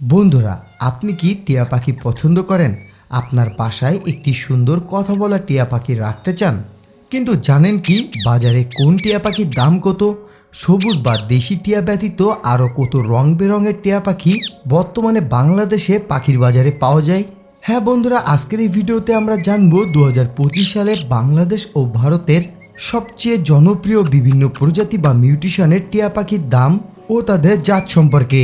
বন্ধুরা, আপনি কি টিয়া পাখি পছন্দ করেন? আপনার বাসায় একটি সুন্দর কথা বলা টিয়া পাখি রাখতে চান? কিন্তু জানেন কি, বাজারে কোন টিয়া পাখির দাম কত? সবুজ বা দেশি টিয়া ব্যতীত আরও কত রং বেরঙের টিয়া পাখি বর্তমানে বাংলাদেশে পাখির বাজারে পাওয়া যায়? হ্যাঁ বন্ধুরা, আজকের এই ভিডিওতে আমরা জানব দু হাজার পঁচিশ সালে বাংলাদেশ ও ভারতের সবচেয়ে জনপ্রিয় বিভিন্ন প্রজাতি বা মিউটিশনের টিয়া পাখির দাম ও তাদের জাত সম্পর্কে।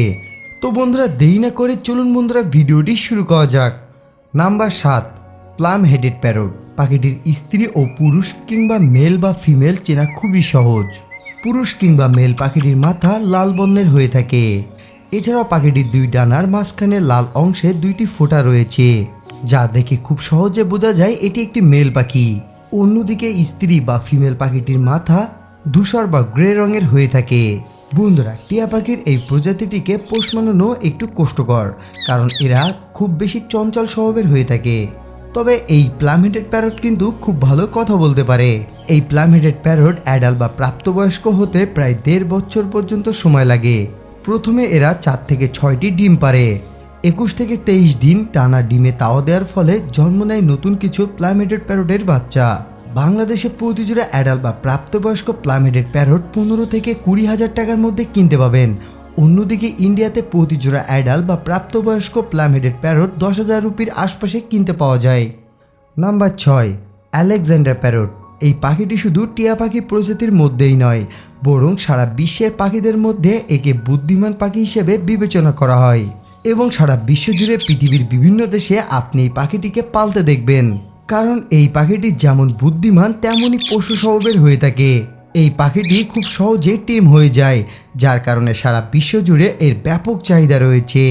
তো বন্ধুরা দেরি না করে চলুন বন্ধুরা ভিডিওটি শুরু করা যাক। নাম্বার সাত, প্লাম হেডেড প্যারট। পাখিটির স্ত্রী ও পুরুষ কিংবা মেল বা ফিমেল চেনা খুবই সহজ। পুরুষ কিংবা মেল পাখিটির মাথা লাল বর্ণের হয়ে থাকে। এছাড়াও পাখিটির দুই ডানার মাঝখানে লাল অংশে দুইটি ফোঁটা রয়েছে, যা দেখে খুব সহজে বোঝা যায় এটি একটি মেল পাখি। অন্যদিকে স্ত্রী বা ফিমেল পাখিটির মাথা ধূসর বা গ্রে রঙের হয়ে থাকে। বন্ধুরা, টিয়া পাখির এই প্রজাতিটিকে পোষ মানানো একটু কষ্টকর, কারণ এরা খুব বেশি চঞ্চল স্বভাবের হয়ে থাকে। তবে এই প্লামহেডেড প্যারট কিন্তু খুব ভালো কথা বলতে পারে। এই প্লামহেডেড প্যারট অ্যাডাল বা প্রাপ্তবয়স্ক হতে প্রায় দেড় বছর পর্যন্ত সময় লাগে। প্রথমে এরা চার থেকে ছয়টি ডিম পারে একুশ থেকে তেইশ দিন টানা ডিমে তাওয়া দেওয়ার ফলে জন্ম নেয় নতুন কিছু প্লামেটেড প্যারোটের বাচ্চা। বাংলাদেশে প্রতিজোড়া অ্যাডাল বা প্রাপ্তবয়স্ক প্লামেটেড প্যারট পনেরো থেকে কুড়ি হাজার টাকার মধ্যে কিনতে পাবেন। অন্যদিকে ইন্ডিয়াতে প্রতিজোড়া অ্যাডাল বা প্রাপ্তবয়স্ক প্লামেটেড প্যারট দশ হাজার রুপির আশপাশে কিনতে পাওয়া যায়। নাম্বার ছয়, আলেকজান্ডার প্যারট। এই পাখিটি শুধু টিয়া পাখি প্রজাতির মধ্যেই নয়, বরং সারা বিশ্বের পাখিদের মধ্যে একে বুদ্ধিমান পাখি হিসেবে বিবেচনা করা হয়। এবং সারা বিশ্বজুড়ে পৃথিবীর বিভিন্ন দেশে আপনি এই পাখিটিকে পালতে দেখবেন। কারণ এই পাখিটি যেমন বুদ্ধিমান, তেমনই পশু স্বভাবের হয়ে থাকে। এই পাখিটি খুব সহজে টিম হয়ে যায়, যার কারণে সারা বিশ্ব জুড়ে এর ব্যাপক চাহিদা রয়েছে।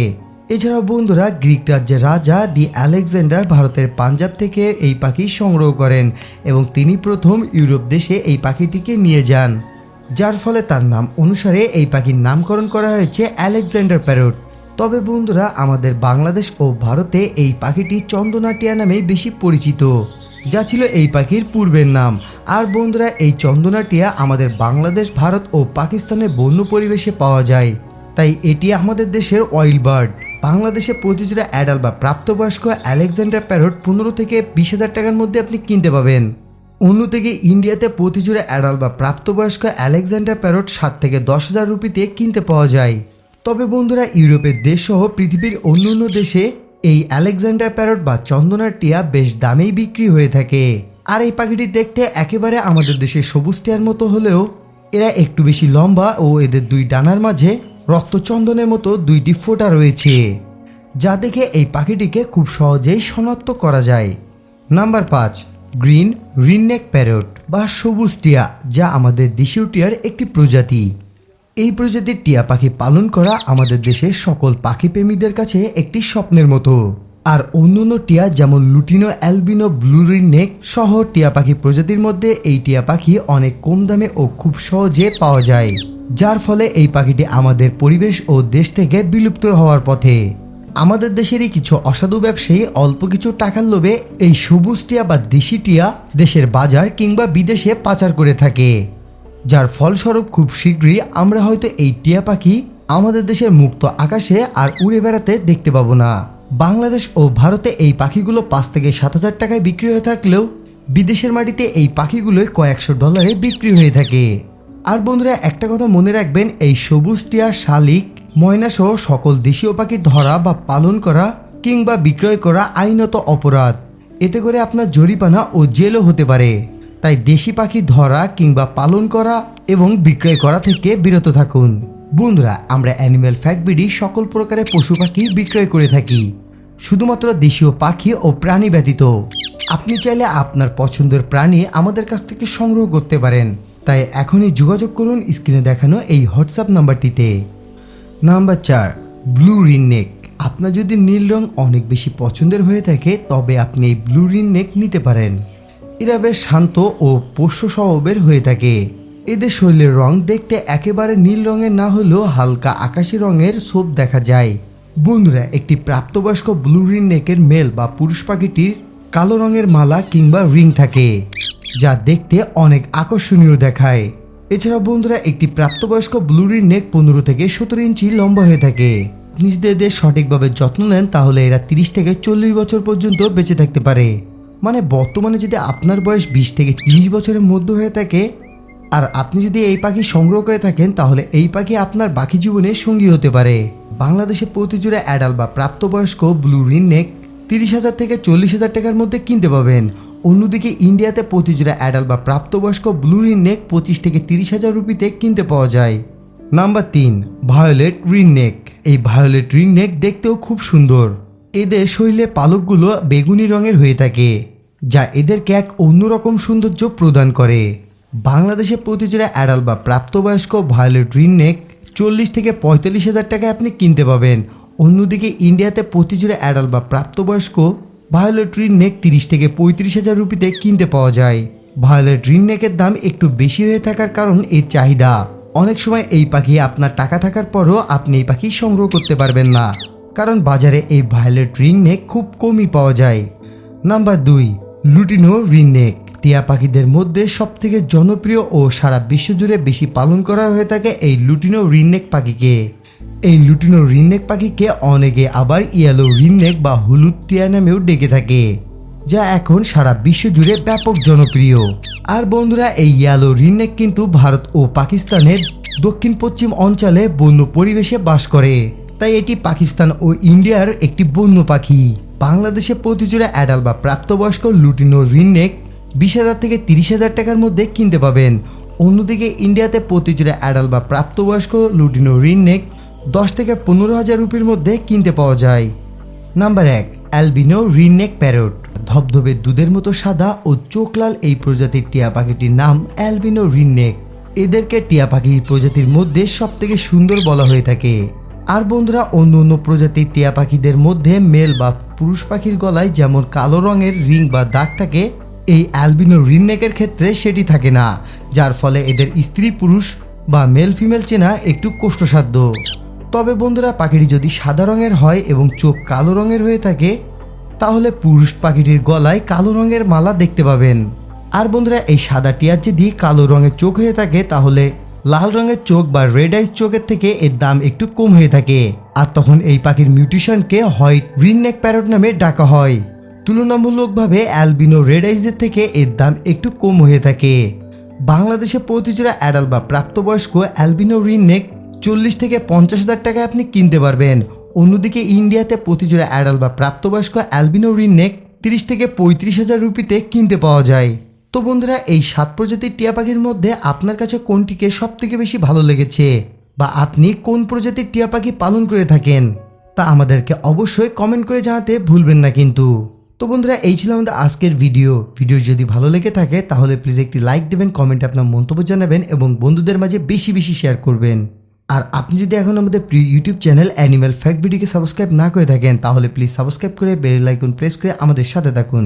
এছাড়াও বন্ধুরা, গ্রিক রাজ্যের রাজা দি আলেকজান্ডার ভারতের পাঞ্জাব থেকে এই পাখি সংগ্রহ করেন এবং তিনি প্রথম ইউরোপ দেশে এই পাখিটিকে নিয়ে যান। যার ফলে তার নাম অনুসারে এই পাখির নামকরণ করা হয়েছে আলেকজান্ডার প্যারট। তবে বন্ধুরা, আমাদের বাংলাদেশ ও ভারতে এই পাখিটি চন্দনাটিয়া নামেই বেশি পরিচিত, যা ছিল এই পাখির পূর্বের নাম। আর বন্ধুরা, এই চন্দনাটিয়া আমাদের বাংলাদেশ, ভারত ও পাকিস্তানের বন্য পরিবেশে পাওয়া যায়। তাই এটি আমাদের দেশের অয়েল বার্ড বাংলাদেশে প্রতিজোড়া অ্যাডাল বা প্রাপ্তবয়স্ক আলেকজান্ডার প্যারট পনেরো থেকে বিশ হাজার টাকার মধ্যে আপনি কিনতে পাবেন। অন্যদিকে, ইন্ডিয়াতে প্রতিজোড়া অ্যাডাল বা প্রাপ্তবয়স্ক আলেকজান্ডার প্যারট সাত থেকে দশ হাজার রুপিতে কিনতে পাওয়া যায়। তবে বন্ধুরা, ইউরোপের দেশ সহ পৃথিবীর অন্য অন্য দেশে এই আলেকজান্ডার প্যারট বা চন্দনার টিয়া বেশ দামেই বিক্রি হয়ে থাকে। আর এই পাখিটি দেখতে একেবারে আমাদের দেশের সবুজ টিয়ার মতো হলেও এরা একটু বেশি লম্বা ও এদের দুই ডানার মাঝে রক্তচন্দনের মতো দুইটি ফোঁটা রয়েছে, যা দেখে এই পাখিটিকে খুব সহজেই শনাক্ত করা যায়। নাম্বার পাঁচ, গ্রিন রিননেক প্যারট বা সবুজ টিয়া, যা আমাদের দেশীয় টিয়ার একটি প্রজাতি। এই প্রজাতির টিয়া পাখি পালন করা আমাদের দেশের সকল পাখি প্রেমীদের কাছে একটি স্বপ্নের মতো। আর অন্যান্য টিয়া যেমন লুটিনো অ্যালবিনো ব্লুরিন নেক সহ টিয়া পাখি প্রজাতির মধ্যে এই টিয়া পাখি অনেক কম দামে ও খুব সহজে পাওয়া যায়, যার ফলে এই পাখিটি আমাদের পরিবেশ ও দেশ থেকে বিলুপ্ত হওয়ার পথে। আমাদের দেশেরই কিছু অসাধু ব্যবসায়ী অল্প কিছু টাকার লোভে এই সবুজ টিয়া বা দেশি টিয়া দেশের বাজার কিংবা বিদেশে পাচার করে থাকে। যার ফলস্বরূপ খুব শীঘ্রই আমরা হয়তো এই টিয়া পাখি আমাদের দেশের মুক্ত আকাশে আর উড়ে বেড়াতে দেখতে পাবো না। বাংলাদেশ ও ভারতে এই পাখিগুলো পাঁচ থেকে সাত হাজার টাকায় বিক্রি হয়ে থাকলেও বিদেশের মাটিতে এই পাখিগুলোই কয়েকশো ডলারে বিক্রি হয়ে থাকে। আর বন্ধুরা, একটা কথা মনে রাখবেন, এই সবুজ টিয়া, শালিক, ময়না সহ সকল দেশীয় পাখি ধরা বা পালন করা কিংবা বিক্রয় করা আইনত অপরাধ। এতে করে আপনার জরিপানা ও জেলও হতে পারে। তাই দেশি পাখি ধরা কিংবা পালন করা এবং বিক্রয় করা থেকে বিরত থাকুন। বন্ধুরা, আমরা অ্যানিম্যাল ফ্যাক্টরি সকল প্রকারের পশু পাখি বিক্রয় করে থাকি। শুধুমাত্র দেশীয় পাখি ও প্রাণী ব্যতীত। আপনি চাইলে আপনার পছন্দের প্রাণী আমাদের কাছ থেকে সংগ্রহ করতে পারেন। তাই এখনই যোগাযোগ করুন স্ক্রিনে দেখানো এই হোয়াটসঅ্যাপ নাম্বারটিতে। নাম্বার চার, ব্লু রিন নেক। আপনার যদি নীল রং অনেক বেশি পছন্দের হয়ে থাকে, তবে আপনি এই ব্লু রিন নেক নিতে পারেন। এরা বেশ শান্ত ও পোষ্য স্বভাবের হয়ে থাকে। এদের শরীরের রং দেখতে একেবারে নীল রঙের না হলেও হালকা আকাশি রঙের সোপ দেখা যায়। বন্ধুরা, একটি প্রাপ্তবয়স্ক ব্লু রিন নেকের মেল বা পুরুষ পাখিটির কালো রঙের মালা কিংবা রিং থাকে, যা দেখতে অনেক আকর্ষণীয় দেখায়। এছাড়া বন্ধুরা, একটি প্রাপ্তবয়স্ক ব্লুরির নেক পনেরো থেকে সতেরো ইঞ্চি লম্বা হয়ে থাকে। নিজেদের সঠিকভাবে যত্ন নেন, তাহলে এরা তিরিশ থেকে চল্লিশ বছর পর্যন্ত বেঁচে থাকতে পারে। মানে বর্তমানে যদি আপনার বয়স বিশ থেকে তিরিশ বছরের মধ্যে হয়ে থাকে, আর আপনি যদি এই পাখি সংগ্রহ করে থাকেন, তাহলে এই পাখি আপনার বাকি জীবনে সঙ্গী হতে পারে। বাংলাদেশে প্রতিজোড়া অ্যাডাল বা প্রাপ্তবয়স্ক ব্লু রিন নেক তিরিশ হাজার থেকে চল্লিশ হাজার টাকার মধ্যে কিনতে পাবেন। অন্যদিকে ইন্ডিয়াতে প্রতিজোড়া অ্যাডাল বা প্রাপ্তবয়স্ক ব্লু রিন নেক পঁচিশ থেকে তিরিশ হাজার রুপিতে কিনতে পাওয়া যায়। নাম্বার তিন, ভায়োলেট রিং নেক। এই ভায়োলেট রিং নেক দেখতেও খুব সুন্দর। এদের শরীরে পালকগুলো বেগুনি রঙের হয়ে থাকে। যা এদেরকে এক অন্যরকম সৌন্দর্য প্রদান করে। বাংলাদেশে প্রতিজোড়া অ্যাডাল বা প্রাপ্তবয়স্ক ভায়োলেট রিং নেক চল্লিশ থেকে পঁয়তাল্লিশ হাজার টাকায় আপনি কিনতে পাবেন। অন্যদিকে ইন্ডিয়াতে প্রতিজোড়া অ্যাডাল বা প্রাপ্তবয়স্ক ভায়োলেট রিং নেক তিরিশ থেকে পঁয়ত্রিশ হাজার রুপিতে কিনতে পাওয়া যায়। ভায়োলেট রিং নেকের দাম একটু বেশি হয়ে থাকার কারণ এর চাহিদা। অনেক সময় এই পাখি আপনার টাকা থাকার পরও আপনি এই পাখি সংগ্রহ করতে পারবেন না। কারণ বাজারে এই ভায়োলেট রিং নেক খুব কমই পাওয়া যায়। নাম্বার দুই লুটিনো রিং নেক টিয়া পাখিদের মধ্যে সবথেকে জনপ্রিয় ও সারা বিশ্বজুড়ে বেশি পালন করা হয়ে থাকে এই লুটিনো রিননেক পাখিকে। এই লুটিনো রিননেক পাখিকে অনেকে আবার ইয়েলো রিননেক বা হলুদ টিয়া নামেও ডেকে থাকে, যা এখন সারা বিশ্ব জুড়ে ব্যাপক জনপ্রিয়। আর বন্ধুরা, এই ইয়েলো রিননেক কিন্তু ভারত ও পাকিস্তানের দক্ষিণ পশ্চিম অঞ্চলে বন্য পরিবেশে বাস করে, তাই এটি পাকিস্তান ও ইন্ডিয়ার একটি বন্য পাখি। বাংলাদেশে প্রতিজোড়া অ্যাডাল বা প্রাপ্তবয়স্ক লুটিনো রিননেক বিশ হাজার থেকে তিরিশ হাজার টাকার মধ্যে কিনতে পাবেন। অন্যদিকে ইন্ডিয়াতে প্রতিজোড়া অ্যাডাল বা প্রাপ্তবয়স্ক লুটিনো রিননেক দশ থেকে পনেরো হাজার রুপির মধ্যে কিনতে পাওয়া যায়। নাম্বার এক, অ্যালবিনো রিননেক প্যারট। ধবধবে দুধের মতো সাদা ও চোখ লাল এই প্রজাতির টিয়া পাখিটির নাম অ্যালবিনো রিননেক এদেরকে টিয়া পাখি প্রজাতির মধ্যে সব থেকে সুন্দর বলা হয়ে থাকে। আর বন্ধুরা, অন্য অন্য প্রজাতির টিয়া পাখিদের মধ্যে মেল বা পুরুষ পাখির গলায় যেমন কালো রঙের রিং বা দাগ থাকে এই অ্যালবিনো রিননেকের ক্ষেত্রে সেটি থাকে না, যার ফলে এদের স্ত্রী পুরুষ বা মেল ফিমেল চেনা একটু কষ্টসাধ্য তবে বন্ধুরা, পাখিটি যদি সাদা রঙের হয় এবং চোখ কালো রঙের হয়ে থাকে, তাহলে পুরুষ পাখিটির গলায় কালো রঙের মালা দেখতে পাবেন। আর বন্ধুরা, এই সাদা টিয়ার যদি কালো রঙের চোখ হয়ে থাকে, তাহলে লাল রঙের চোখ বা রেড আইস চোখের থেকে এর দাম একটু কম হয়ে থাকে। আর তখন এই পাখির মিউটেশনকে হোয়াইট গ্রিন রিননেক প্যারট নামে ডাকা হয়। তুলনামূলকভাবে অ্যালবিনো রেড আইসদের থেকে এর দাম একটু কম হয়ে থাকে। বাংলাদেশে প্রতিজোড়া অ্যাডাল বা প্রাপ্তবয়স্ক অ্যালবিনো রিন নেক চল্লিশ থেকে পঞ্চাশ হাজার টাকায় আপনি কিনতে পারবেন। অন্যদিকে ইন্ডিয়াতে প্রতিজোড়া অ্যাডাল বা প্রাপ্তবয়স্ক অ্যালবিনো রিননেক তিরিশ থেকে পঁয়ত্রিশ হাজার রুপিতে কিনতে পাওয়া যায়। তো বন্ধুরা, এই সাত প্রজাতির টিয়া পাখির মধ্যে আপনার কাছে কোনটিকে সব থেকে বেশি ভালো লেগেছে? বা আপনি কোন প্রজাতির টিয়া পাখি পালন করে থাকেন? তা আমাদেরকে অবশ্যই কমেন্ট করে জানাতে ভুলবেন না কিন্তু। তো বন্ধুরা, এই ছিল আমাদের আজকের ভিডিও। ভিডিও যদি ভালো লেগে থাকে, তাহলে প্লিজ একটি লাইক দেবেন কমেন্টে আপনার মন্তব্য জানাবেন এবং বন্ধুদের মাঝে বেশি বেশি শেয়ার করবেন। আর আপনি যদি এখন আমাদের প্রিয় ইউটিউব চ্যানেল অ্যানিম্যাল ফ্যাক্ট ভিডিওকে সাবস্ক্রাইব না করে থাকেন, তাহলে প্লিজ সাবস্ক্রাইব করে বেল আইকন প্রেস করে আমাদের সাথে থাকুন।